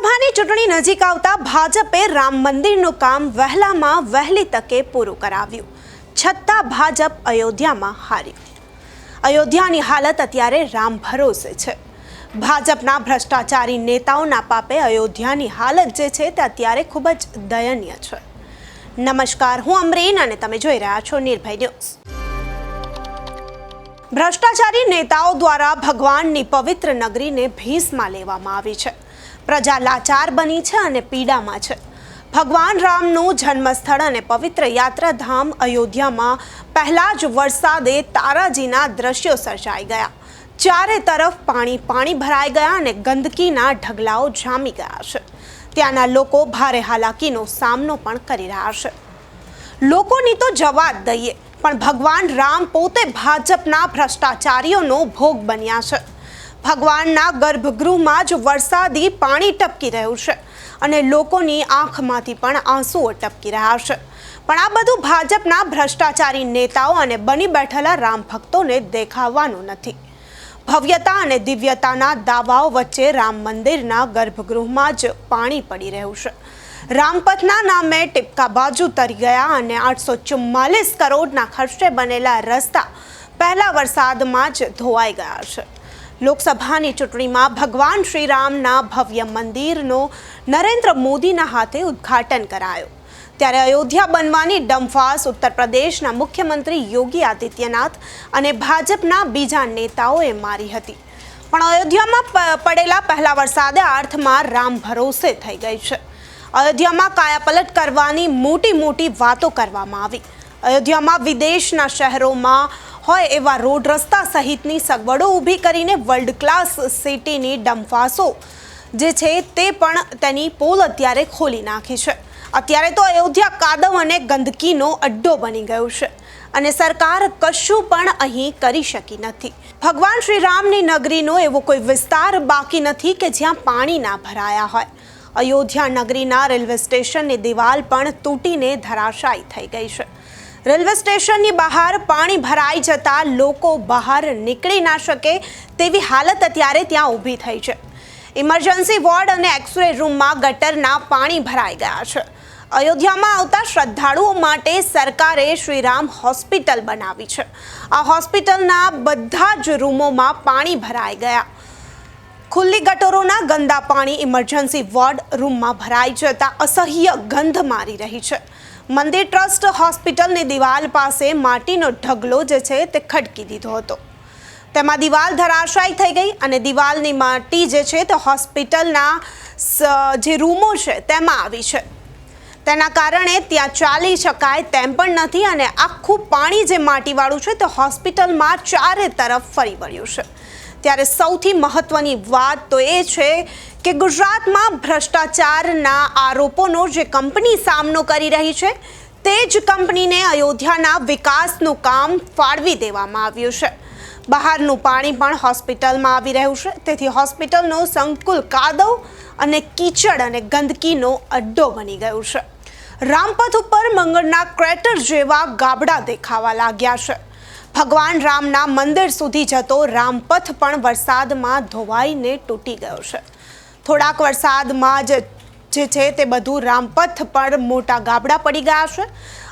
લોકસભાની ચૂંટણી નજીક આવતા ભાજપે રામ મંદિરનું કામ વહેલામાં વહેલી તકે પૂરું કરાવ્યું. છતાં ભાજપ અયોધ્યામાં હાર્યું અયોધ્યાની હાલત અત્યારે રામ ભરોસે છે. ભાજપના ભ્રષ્ટાચારી નેતાઓના પાપે અયોધ્યાની હાલત જે છે તે અત્યારે ખૂબ જ દયનીય છે. નમસ્કાર, હું અમરીન અને તમે જોઈ રહ્યા છો નિર્ભય ન્યૂઝ. ભ્રષ્ટાચારી નેતાઓ દ્વારા ભગવાનની પવિત્ર નગરીને ભીસમાં લેવામાં આવી છે. પ્રજા લાચાર બની છે અને પીડામાં છે. ભગવાન રામનું જન્મસ્થળ અને પવિત્ર યાત્રાધામ અયોધ્યામાં પહેલા જ વરસાદે તારાજીના દ્રશ્યો સર્જાઈ ગયા. ચારે તરફ પાણી પાણી ભરાઈ ગયા અને ગંદકીના ઢગલાઓ જામી ગયા છે. ત્યાંના લોકો ભારે હાલાકીનો સામનો પણ કરી રહ્યા છે. લોકોની તો જવા દઈએ, પણ ભગવાન રામ પોતે ભાજપના ભ્રષ્ટાચારીઓનો ભોગ બન્યા છે. ભગવાનના ગર્ભગૃહમાં જ વરસાદી પાણી ટપકી રહ્યું છે અને લોકોની આંખમાંથી પણ આંસુઓ ટપકી રહ્યા છે. પણ આ બધું ભાજપના ભ્રષ્ટાચારી નેતાઓ અને બની બેઠેલા રામ ભક્તોને દેખાવાનું નથી. ભવ્યતા અને દિવ્યતાના દાવાઓ વચ્ચે રામ મંદિરના ગર્ભગૃહમાં જ પાણી પડી રહ્યું છે. રામપથના નામે ટીપકા બાજુ તરી ગયા અને આઠસો ચુમ્માલીસ કરોડના ખર્ચે બનેલા રસ્તા પહેલા વરસાદમાં જ ધોવાઈ ગયા છે. લોકસભાની ચૂંટણીમાં ભગવાન શ્રીરામના ભવ્ય મંદિરનો નરેન્દ્ર મોદીના હાથે ઉદ્ઘાટન કરાયો. ત્યારે અયોધ્યા બનવાની ડમફાસ ઉત્તર પ્રદેશના મુખ્યમંત્રી યોગી આદિત્યનાથ અને ભાજપના બીજા નેતાઓએ મારી હતી. પણ અયોધ્યામાં પડેલા પહેલા વરસાદે અર્થમાં રામ ભરોસે થઈ ગઈ છે. અયોધ્યામાં કાયાપલટ કરવાની મોટી મોટી વાતો કરવામાં આવી. અયોધ્યામાં વિદેશના શહેરોમાં હોય એવા રોડ રસ્તા સહિતની સગવડો ઊભી કરીને વર્લ્ડ ક્લાસ સિટીની ડંફાસો જે છે તે પણ તેની પોલ અત્યારે ખોલી નાખી છે. અત્યારે તો અયોધ્યા કાદવ અને ગંદકીનો અડ્ડો બની ગયો છે અને સરકાર કશું પણ અહીં કરી શકી નથી. ભગવાન શ્રી રામની નગરીનો એવો કોઈ વિસ્તાર બાકી નથી કે જ્યાં પાણી ના ભરાયા હોય. અયોધ્યા નગરીના રેલવે સ્ટેશનની દિવાલ પણ તૂટીને ધરાશાયી થઈ ગઈ છે. રેલવે સ્ટેશનની બહાર પાણી ભરાઈ જતા લોકો બહાર નીકળી ના શકે તેવી હાલત અત્યારે ત્યાં ઊભી થઈ છે. ઇમરજન્સી વોર્ડ અને એક્સરે રૂમમાં ગટરના પાણી ભરાઈ ગયા છે. અયોધ્યામાં આવતા શ્રદ્ધાળુઓ માટે સરકારે શ્રીરામ હોસ્પિટલ બનાવી છે. આ હોસ્પિટલના બધા જ રૂમોમાં પાણી ભરાઈ ગયા. ખુલ્લી ગટરોના ગંદા પાણી ઇમરજન્સી વોર્ડ રૂમમાં ભરાઈ જતા અસહ્ય ગંધ મારી રહી છે. મંદિર ટ્રસ્ટ હોસ્પિટલની દિવાલ પાસે માટીનો ઢગલો જે છે તે ખડકી દીધો હતો. તેમાં દિવાલ ધરાશાયી થઈ ગઈ અને દિવાલની માટી જે છે તે હોસ્પિટલના જે રૂમો છે તેમાં આવી છે. તેના કારણે ત્યાં ચાલી શકાય તેમ પણ નથી અને આખું પાણી જે માટીવાળું છે તે હોસ્પિટલમાં ચારે તરફ ફરી વળ્યું છે. ત્યારે સૌથી મહત્વની વાત તો એ છે કે ગુજરાતમાં ભ્રષ્ટાચારના આરોપોનો જે કંપની સામનો કરી રહી છે, તે જ કંપનીને અયોધ્યાના વિકાસનું કામ ફાળવી દેવામાં આવ્યું છે. બહારનું પાણી પણ હોસ્પિટલમાં આવી રહ્યું છે. તેથી હોસ્પિટલનો સંકુલ કાદવ અને કીચડ અને ગંદકીનો અડ્ડો બની ગયું છે. રામપથ ઉપર મંગળના ક્રેટર જેવા ગાબડા દેખાવા લાગ્યા છે. ભગવાન રામના મંદિર સુધી જતો રામપથ પણ વરસાદમાં ધોવાઈને તૂટી ગયો છે. થોડાક વરસાદમાં જ જે છે તે બધું રામપથ પર મોટા ગાબડા પડી ગયા છે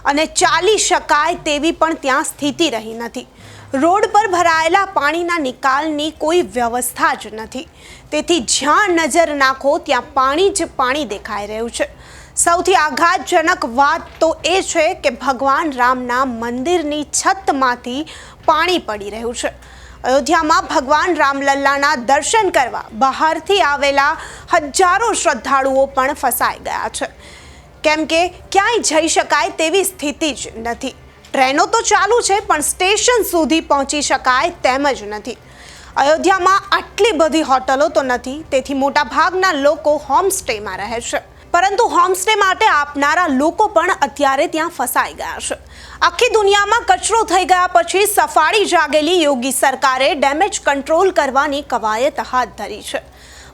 અને ચાલી શકાય તેવી પણ ત્યાં સ્થિતિ રહી નથી. રોડ પર ભરાયેલા પાણીના નિકાલની કોઈ વ્યવસ્થા જ નથી. તેથી જ્યાં નજર નાખો ત્યાં પાણી જ પાણી દેખાઈ રહ્યું છે. સૌથી આઘાતજનક વાત તો એ છે કે ભગવાન રામના મંદિરની છતમાંથી પાણી પડી રહ્યું છે. અયોધ્યામાં ભગવાન રામલલ્લાના દર્શન કરવા બહારથી આવેલા હજારો શ્રદ્ધાળુઓ પણ ફસાઈ ગયા છે. કેમ કે ક્યાંય જઈ શકાય તેવી સ્થિતિ જ નથી. ટ્રેનો તો ચાલુ છે, પણ સ્ટેશન સુધી પહોંચી શકાય તેમ જ નથી. અયોધ્યામાં આટલી બધી હોટલો તો નથી, તેથી મોટાભાગના લોકો હોમસ્ટેમાં રહે છે. પરંતુ હોમસ્ટે માટે આપનારા લોકો પણ અત્યારે ત્યાં ફસાઈ ગયા છે. આખી દુનિયામાં કચરો થઈ ગયા પછી સફાળી જાગેલી યોગી સરકારે ડેમેજ કંટ્રોલ કરવાની કવાયત હાથ ધરી છે.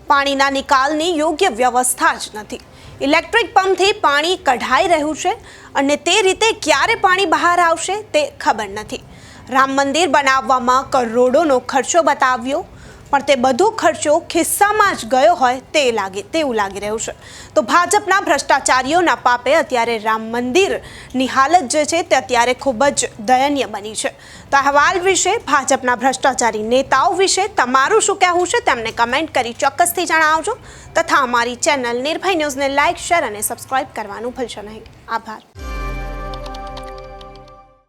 પાણીના નિકાલની યોગ્ય વ્યવસ્થા જ નથી. ઇલેક્ટ્રિક પંપથી પાણી કઢાઈ રહ્યું છે અને તે રીતે ક્યારે પાણી બહાર આવશે તે ખબર નથી. રામ મંદિર બનાવવામાં કરોડોનો ખર્ચો બતાવ્યો. પણ તે બધો ખર્ચો ખિસ્સામાં જ ગયો હોય તે લાગે તેવું લાગી રહ્યું છે. તો ભાજપના ભ્રષ્ટાચારીઓના પાપે અત્યારે રામ મંદિરની હાલત જે છે તે અત્યારે ખૂબ જ દયનીય બની છે. તો અહેવાલ વિશે ભાજપના ભ્રષ્ટાચારી નેતાઓ વિશે તમારું શું કહેવું છે તેમને કમેન્ટ કરી ચોક્કસથી જણાવજો. તથા અમારી ચેનલ નિર્ભય ન્યૂઝને લાઇક શેર અને સબસ્ક્રાઇબ કરવાનું ભૂલશો નહીં. આભાર.